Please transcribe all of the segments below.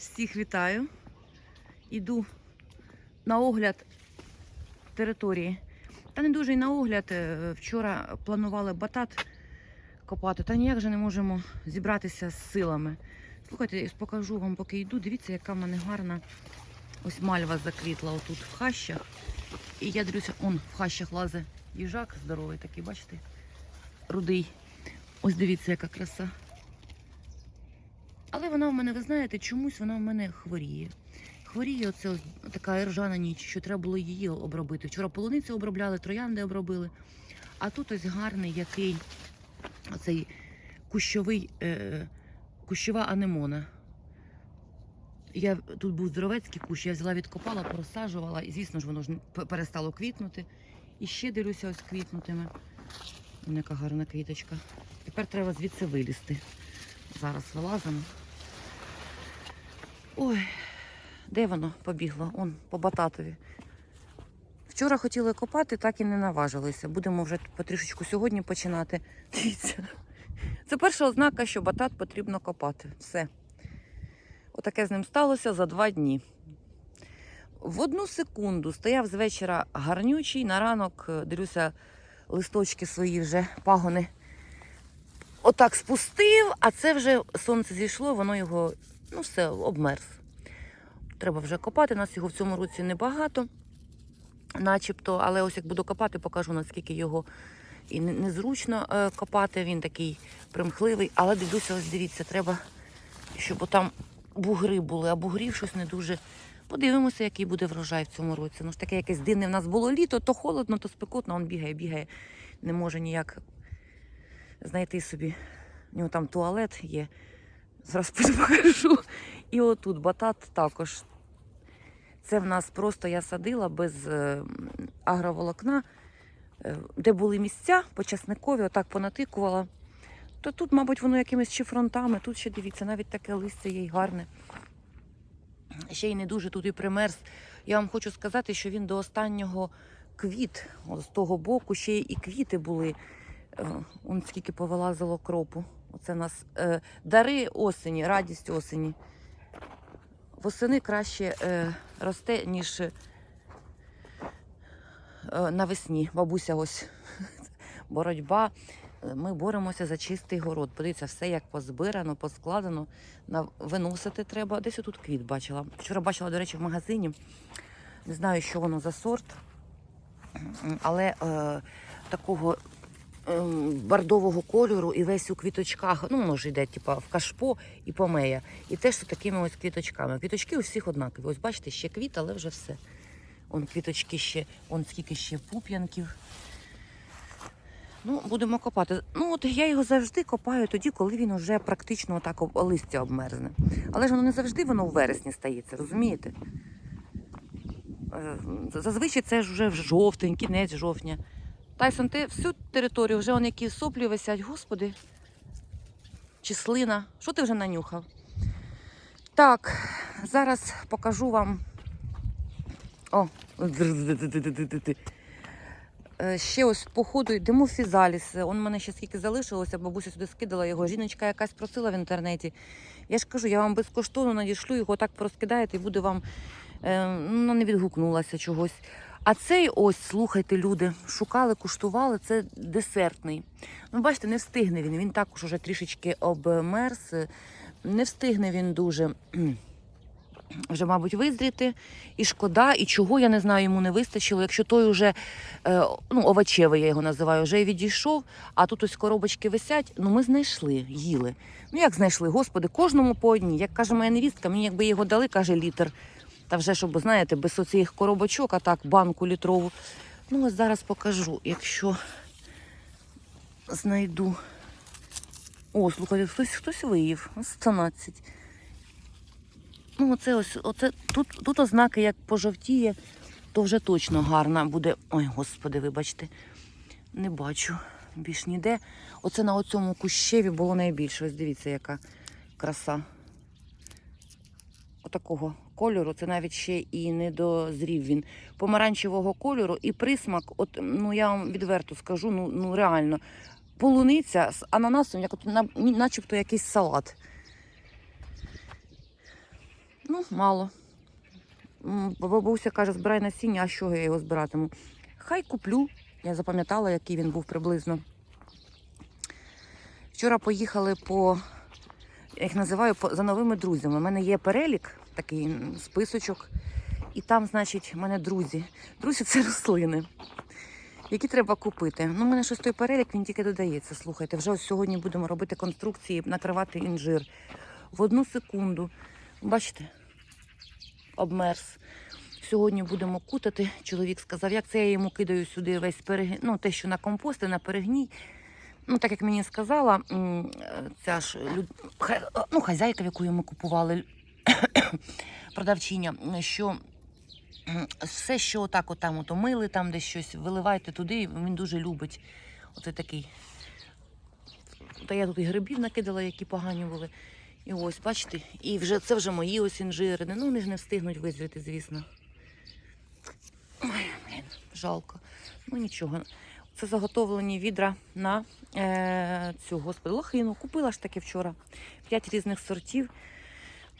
Всіх вітаю. Іду на огляд території. Та не дуже і на огляд. Е, Вчора планували батат копати, та ніяк же не можемо зібратися з силами. Слухайте, я покажу вам, поки йду. Дивіться, яка в мене гарна ось мальва заквітла отут в хащах. І я дивлюся, он в хащах лазе їжак здоровий такий, бачите? Рудий. Ось дивіться, яка краса. Але вона в мене, ви знаєте, чомусь вона в мене хворіє. Хворіє оце така ержана ніч, що треба було її обробити. Вчора полуницю обробляли, троянди обробили. А тут ось гарний який оцей кущовий, е, кущова анемона. Я тут був здоровецький кущ, я взяла, відкопала, порозсаджувала, і звісно ж воно ж перестало квітнути. І ще дивлюся, ось квітнутиме. Яка гарна квіточка. Тепер треба звідси вилізти. Зараз вилазимо. Ой, де воно побігло? Он по бататові. Вчора хотіли копати, так і не наважилися. Будемо вже потрішечку сьогодні починати. Дивіться. Це перша ознака, що батат потрібно копати. Все. Отаке з ним сталося за два дні. В одну секунду стояв з вечора гарнючий, на ранок е, дивлюся, листочки свої вже пагони отак спустив, а це вже сонце зійшло, воно його ну все, обмерз. Треба вже копати. Нас його в цьому році небагато, начебто, але ось як буду копати, покажу, наскільки його і незручно е, копати. Він такий примхливий. Але дивлюся, ось дивіться, треба, щоб там бугри були, а бугрів щось не дуже. Подивимося, який буде врожай в цьому році. Ну ж таке якесь дивне в нас було літо, то холодно, то спекотно, він бігає, бігає, не може ніяк знайти собі. У нього там туалет є. Зараз покажу. І отут батат також. Це в нас просто я садила без е, агроволокна, е, де були місця по часникові, отак понатикувала. То тут, мабуть, воно якимись чи фронтами. Тут ще дивіться, навіть таке листя є гарне. Ще й не дуже тут і примерз. Я вам хочу сказати, що він до останнього квіт, з того боку, ще і квіти були. Е, Он скільки повилазило кропу. Оце у нас е, дари осені, радість осені. Восени краще е, росте, ніж е, навесні. Бабуся ось боротьба. Ми боремося за чистий город. Подивіться, все як позбирано, поскладено. Виносити треба. Десь отут квіт бачила. Вчора бачила, до речі, в магазині. Не знаю, що воно за сорт, але е, такого бордового кольору і весь у квіточках, ну, може, йде, типа, в кашпо і помея. І теж з такими ось квіточками. Квіточки у всіх однакові. Ось бачите, ще квіт, але вже все. Он квіточки ще, он скільки ще пуп'янків. Ну, будемо копати. Ну, от я його завжди копаю тоді, коли він вже практично так листя обмерзне. Але ж воно не завжди воно в вересні стається, розумієте? Е, Зазвичай це ж вже в жовтень, кінець жовтня. Тайсон, ти всю територію вже он які соплі висять, господи. Числина. Що ти вже нанюхав? Так, зараз покажу вам. О, Е, ще ось по ходу йдемо фізаліс. Он мене ще скільки залишилося, бабуся сюди скидала його. Жіночка якась просила в інтернеті. Я ж кажу, я вам безкоштовно надішлю, його так порозкидаєте і буде вам е, ну, не відгукнулася чогось. А цей ось, слухайте, люди, шукали, куштували, це десертний. Ну, бачите, не встигне він. Він також уже трішечки обмерз. Не встигне він дуже вже, мабуть, визріти. І шкода, і чого, я не знаю, йому не вистачило. Якщо той уже, е, ну, овочевий, я його називаю, вже відійшов, а тут ось коробочки висять, ну ми знайшли, їли. Ну як знайшли, господи, кожному по одній. Як каже моя невістка, мені якби його дали, каже, літр. Та вже, щоб, знаєте, без оцих коробочок, а так, банку літрову. Ну, ось зараз покажу, якщо знайду. О, слухайте, хтось хтось виїв. Ось 12. Ну, оце ось, оце, тут, тут ознаки, як пожовтіє, то вже точно гарна буде. Ой, господи, вибачте, не бачу більш ніде. Оце на оцьому кущеві було найбільше. Ось дивіться, яка краса. Отакого кольору, це навіть ще і не дозрів він. Помаранчевого кольору і присмак, от, ну я вам відверто скажу, ну, ну реально, полуниця з ананасом, як от, на- начебто якийсь салат. Ну, мало. Бабуся каже, збирай насіння, а що я його збиратиму? Хай куплю. Я запам'ятала, який він був приблизно. Вчора поїхали по, я їх називаю, за новими друзями. У мене є перелік, такий списочок. І там, значить, в мене друзі. Друзі це рослини, які треба купити. Ну, у мене щось той перелік, він тільки додається. Слухайте, вже ось сьогодні будемо робити конструкції, накривати інжир. В одну секунду. Бачите? Обмерз. Сьогодні будемо кутати. Чоловік сказав, як це я йому кидаю сюди весь перегній, ну, те, що на компости, на перегній. Ну, так як мені сказала, ця ж люд... ну, хазяйка, в яку ми купували, продавчиня, що все, що отак отам от мили, там десь щось, виливайте туди, він дуже любить. Оце такий. Та я тут і грибів накидала, які погані були. І ось, бачите, і вже це вже мої ось інжири. Ну, вони ж не встигнуть визріти, звісно. Ой, блін, жалко. Ну нічого. Це заготовлені відра на е, цю господи, лохину. Купила ж таки вчора. П'ять різних сортів.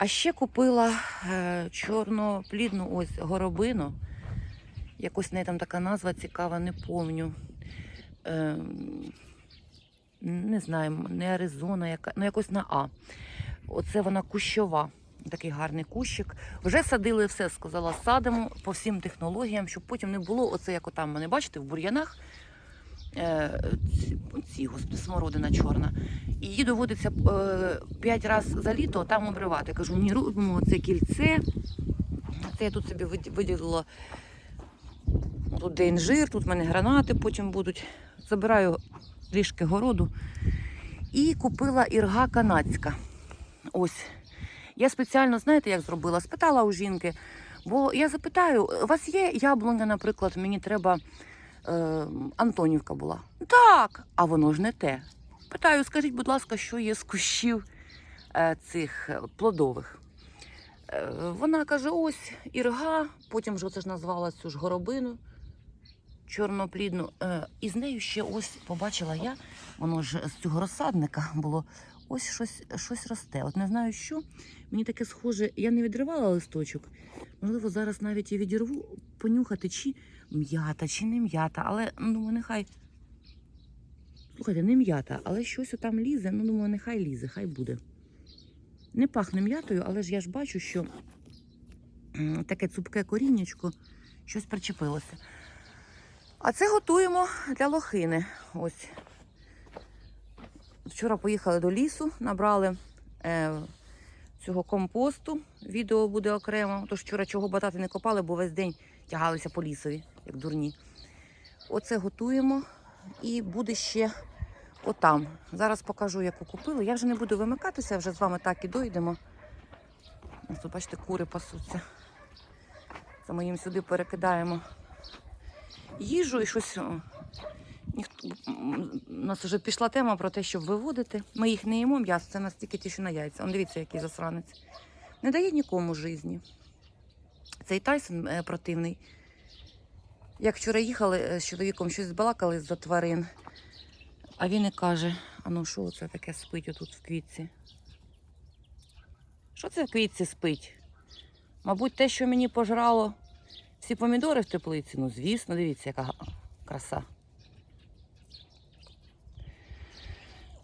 А ще купила е, чорноплідну ось горобину. Якось в неї там така назва цікава, не помню. Е, не знаю, не Аризона, яка, ну якось на А. Оце вона кущова. Такий гарний кущик. Вже садили все, сказала, садимо по всім технологіям, щоб потім не було оце, як отам мене, бачите, в бур'янах. Е, ці, господи, смородина чорна. І її доводиться е, п'ять разів за літо там обривати. Кажу, ні, робимо це кільце. Це я тут собі виділила тут де інжир, тут в мене гранати потім будуть. Забираю трішки городу. І купила ірга канадська. Ось. Я спеціально, знаєте, як зробила? Спитала у жінки. Бо я запитаю, у вас є яблуня, наприклад, мені треба е, Антонівка була. Так, а воно ж не те. Питаю, скажіть, будь ласка, що є з кущів е, цих е, плодових. Е, вона каже: ось ірга, потім ж оце ж назвала цю ж горобину чорноплідну. Е, і з нею ще ось побачила я, воно ж з цього розсадника було. Ось щось, щось росте. От не знаю що. Мені таке схоже, я не відривала листочок. Можливо, зараз навіть я відірву понюхати, чи м'ята, чи не м'ята. Але ну, думаю, нехай. Слухайте, не м'ята, але щось там лізе. Ну, думаю, нехай лізе, хай буде. Не пахне м'ятою, але ж я ж бачу, що таке цупке коріннячко, щось причепилося. А це готуємо для лохини. Ось. Вчора поїхали до лісу, набрали е, цього компосту. Відео буде окремо. Тож вчора чого батати не копали, бо весь день тягалися по лісові, як дурні. Оце готуємо і буде ще отам. Зараз покажу, яку купили. Я вже не буду вимикатися, вже з вами так і дойдемо. Ось бачите, кури пасуться. Це ми їм сюди перекидаємо їжу і щось. У нас вже пішла тема про те, щоб виводити. Ми їх не їмо м'ясо, це настільки ті, що на яйця. Он дивіться, який засранець. Не дає нікому житті. Цей Тайсон е, противний. Як вчора їхали е, з чоловіком, щось збалакали за тварин, а він і каже: а ну що це таке спить отут в квітці? Що це в квітці спить? Мабуть, те, що мені пожрало всі помідори в теплиці. Ну, звісно, дивіться, яка краса.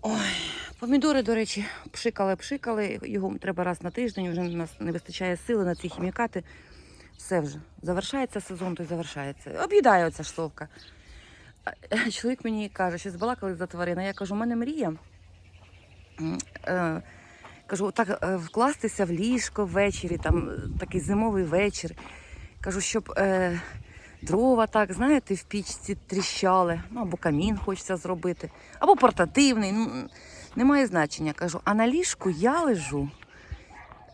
Ой, помідори, до речі, пшикали, пшикали. Його треба раз на тиждень, вже у нас не вистачає сили на ці хімікати. Все вже. Завершається сезон, то й завершається. Об'їдає оця ж совка. А, е, Чоловік мені каже, що збалакали за тварина. Я кажу, у мене мрія. Е, кажу, так е, вкластися в ліжко ввечері, там такий зимовий вечір. Кажу, щоб е, дрова так, знаєте, в пічці тріщали, ну або камін хочеться зробити, або портативний. Ну, немає значення. Кажу, а на ліжку я лежу.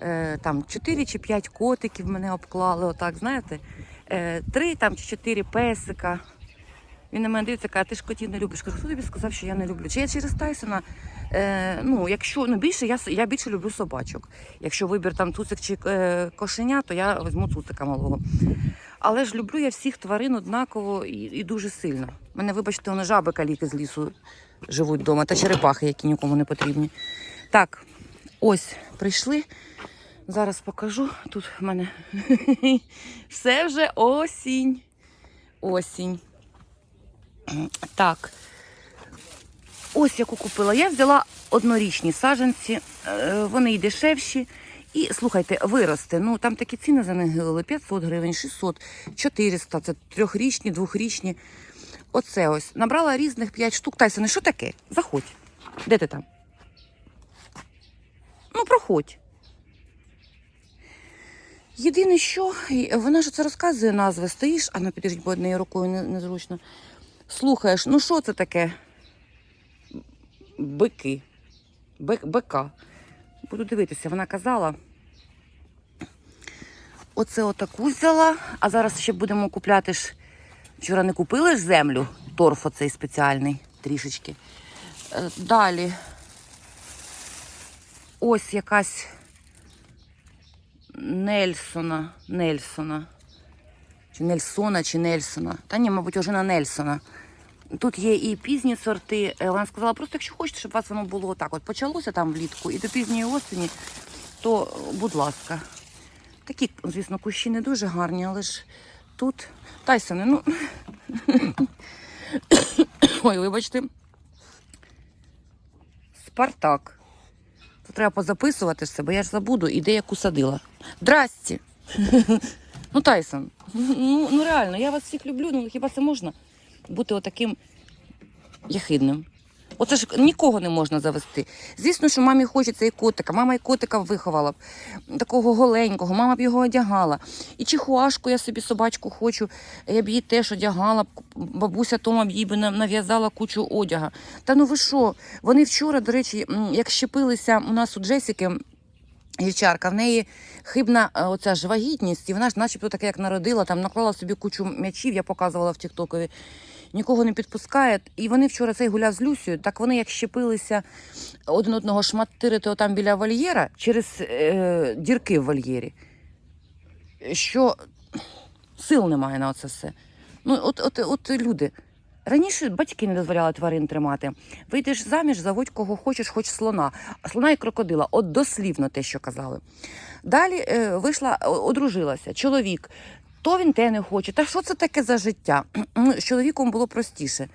Е, там 4 чи 5 котиків мене обклали, отак, знаєте, е, 3 там чи 4 песика. Він на мене дивиться, каже, ти ж котів не любиш. Кажу, хто тобі сказав, що я не люблю? Чи я через Тайсона, е, ну, якщо ну, більше, я, я більше люблю собачок. Якщо вибір там цуцик чи е, кошеня, то я візьму цуцика малого. Але ж люблю я всіх тварин однаково і, і дуже сильно. Мене, вибачте, вони жаби каліки з лісу живуть вдома, та черепахи, які нікому не потрібні. Так, ось прийшли. Зараз покажу. Тут в мене все вже осінь. Осінь. Так. Ось яку купила. Я взяла однорічні саджанці, е, вони й дешевші. І слухайте, виросте. Ну там такі ціни за них гили 500 гривень, 600, 400, це трьохрічні, двохрічні. Оце ось. Набрала різних 5 штук. Тайсоне, що таке? Заходь. Де ти там? Ну, проходь. Єдине, що вона ж це розказує назви, стоїш, а ну підождіть, бо однією рукою незручно. Слухаєш, ну що це таке? Бики. Бик, бика. Буду дивитися, вона казала. Оце отаку взяла, а зараз ще будемо купляти ж. Вчора не купили ж землю, торф оцей спеціальний трішечки. Е, Далі. Ось якась Нельсона. Нельсона. Чи Нельсона, чи Нельсона. Та ні, мабуть, вже на Нельсона. Тут є і пізні сорти. Е, Вона сказала, просто якщо хочете, щоб у вас воно було так. От почалося там влітку і до пізньої осені, то будь ласка. Такі, звісно, кущі не дуже гарні, але ж тут. Тайсоне, ну. Ой, вибачте. Спартак. Це треба позаписувати все, бо я ж забуду, і де яку садила. Здрасті. Ну, Тайсон, ну, ну реально, я вас всіх люблю, ну хіба це можна бути отаким яхидним? Оце ж нікого не можна завести. Звісно, що мамі хочеться і котика. Мама і котика виховала б такого голенького, мама б його одягала. І чихуашку я собі собачку хочу, я б її теж одягала, бабуся Тома б їй би нав'язала кучу одяга. Та ну ви що? Вони вчора, до речі, як щепилися у нас у Джесіки, Дівчарка, в неї хибна е, оця ж вагітність, і вона ж начебто таке, як народила, там наклала собі кучу м'ячів, я показувала в Тіктокові, нікого не підпускає. І вони вчора цей гуляв з Люсією, так вони як щепилися один одного шматтирити отам біля вольєра через е, дірки в вольєрі. Що сил немає на це все. Ну, от, от, от люди. Раніше батьки не дозволяли тварин тримати. Вийдеш заміж, заводь кого хочеш, хоч слона. А слона і крокодила. От дослівно те, що казали. Далі е, вийшла, одружилася. Чоловік. То він те не хоче. Та що це таке за життя? З чоловіком було простіше.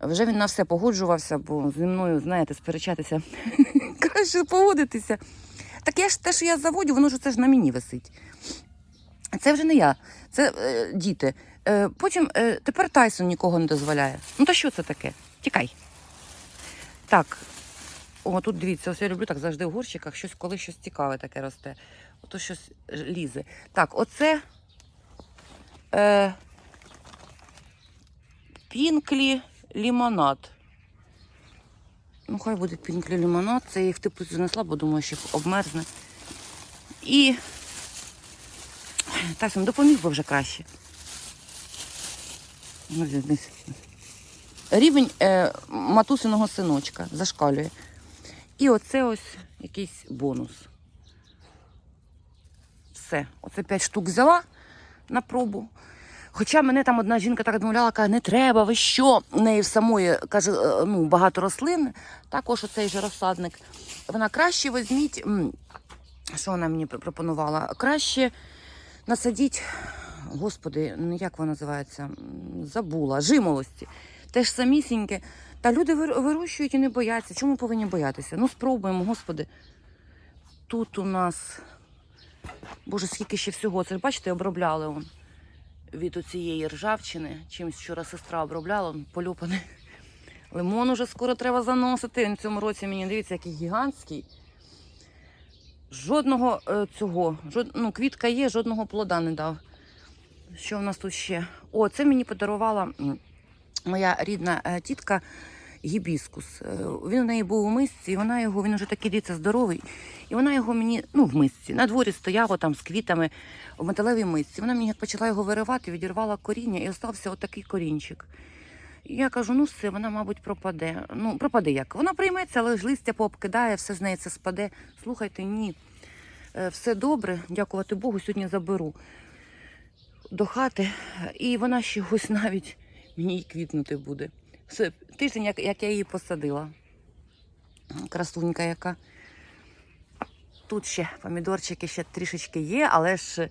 Вже він на все погоджувався, бо зі мною, знаєте, сперечатися краще погодитися. Так я ж те, що я заводю, воно ж це ж на мені висить. Це вже не я, це е, діти. Е, потім е, тепер Тайсон нікого не дозволяє. Ну та що це таке? Тікай. Так. О, тут дивіться, ось я люблю так завжди в горщиках, щось, коли щось цікаве таке росте. Ото щось лізе. Так, оце е, пінклі лімонад. Ну, хай буде пінклі лімонад. Це я їх теплицю занесла, бо думаю, що їх обмерзне. І Тайсон, допоміг би вже краще. Ну. Рівень е, матусиного синочка зашкалює. І оце ось якийсь бонус. Все. Оце 5 штук взяла на пробу. Хоча мене там одна жінка так відмовляла, каже, не треба, ви що? У неї в самої каже, е, ну, багато рослин, також оцей же розсадник. Вона краще візьміть, що вона мені пропонувала? Краще насадіть, господи, ну як вона називається? Забула, жимолості. Теж самісіньке. Та люди вир- вирощують і не бояться. Чому повинні боятися? Ну, спробуємо, господи. Тут у нас. Боже, скільки ще всього. Це бачите, обробляли он від оцієї ржавчини. Чимось вчора сестра обробляла, полюпаний. Лимон уже скоро треба заносити. Він в цьому році мені дивіться, який гігантський. Жодного е, цього, жод, ну, квітка є, жодного плода не дав. Що в нас тут ще? О, це мені подарувала моя рідна е, тітка гібіскус. Е, Він у неї був у мисці, і вона його, він вже такий дивіться, здоровий. І вона його мені, ну, в мисці, на дворі стояла там з квітами в металевій мисці. Вона мені почала його виривати, відірвала коріння і остався отакий корінчик. І я кажу, ну все, вона, мабуть, пропаде. Ну, пропаде як? Вона прийметься, але ж листя пообкидає, все з неї це спаде. Слухайте, ні. Е, Все добре, дякувати Богу, сьогодні заберу до хати. І вона ще ось навіть мені й квітнути буде. Тиждень, як, як я її посадила. Красунька яка. тут ще помідорчики ще трішечки є, але ж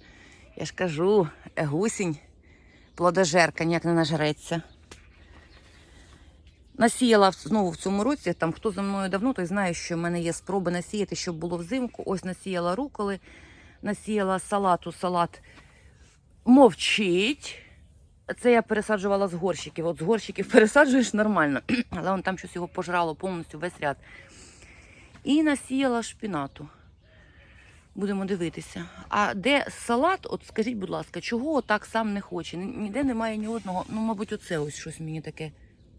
я ж кажу, гусінь, плодожерка ніяк не нажреться. Насіяла знову в цьому році. Там хто за мною давно, той знає, що в мене є спроби насіяти, щоб було взимку. Ось насіяла руколи, насіяла салату, салат мовчить. Це я пересаджувала з горщиків. От з горщиків пересаджуєш нормально, але он там щось його пожрало повністю весь ряд. І насіяла шпінату. Будемо дивитися. А де салат, от скажіть, будь ласка, чого так сам не хоче? Ніде немає ні одного. Ну, мабуть, оце ось щось мені таке,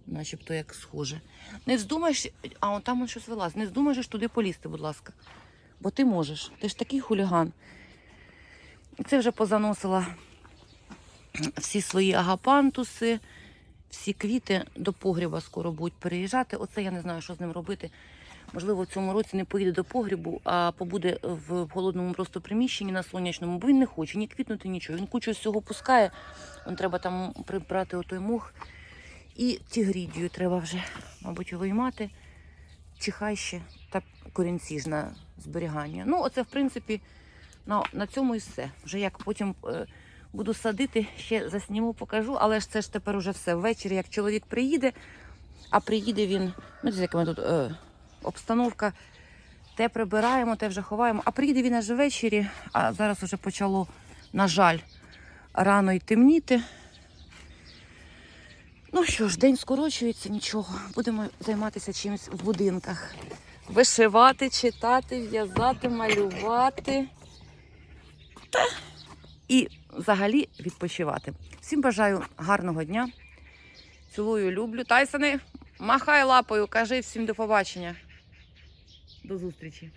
начебто як схоже. Не вздумаєш, а он там он щось вилазить. Не вздумаєш туди полізти, будь ласка. Бо ти можеш. Ти ж такий хуліган. Це вже позаносила всі свої агапантуси, всі квіти до погріба скоро будуть переїжджати. Оце я не знаю, що з ним робити. Можливо, в цьому році не поїде до погрібу, а побуде в холодному просто приміщенні на сонячному, бо він не хоче ні квітнути, нічого. Він кучу всього пускає. Вон треба там прибрати отой мух. І тігрідію треба вже, мабуть, виймати. Чихай ще та корінці ж на зберігання. Ну, оце, в принципі, на, на цьому і все. Вже як потім е, буду садити, ще засніму, покажу, але ж це ж тепер уже все. Ввечері, як чоловік приїде, а приїде він, ну, дивіться, яка ми тут е, обстановка. Те прибираємо, те вже ховаємо. А приїде він аж ввечері, а зараз вже почало, на жаль, рано й темніти. Ну що ж, день скорочується, нічого. Будемо займатися чимось в будинках. Вишивати, читати, в'язати, малювати. Та і взагалі відпочивати. Всім бажаю гарного дня. Цілую, люблю. Тайсони, махай лапою, кажи всім до побачення. До зустрічі.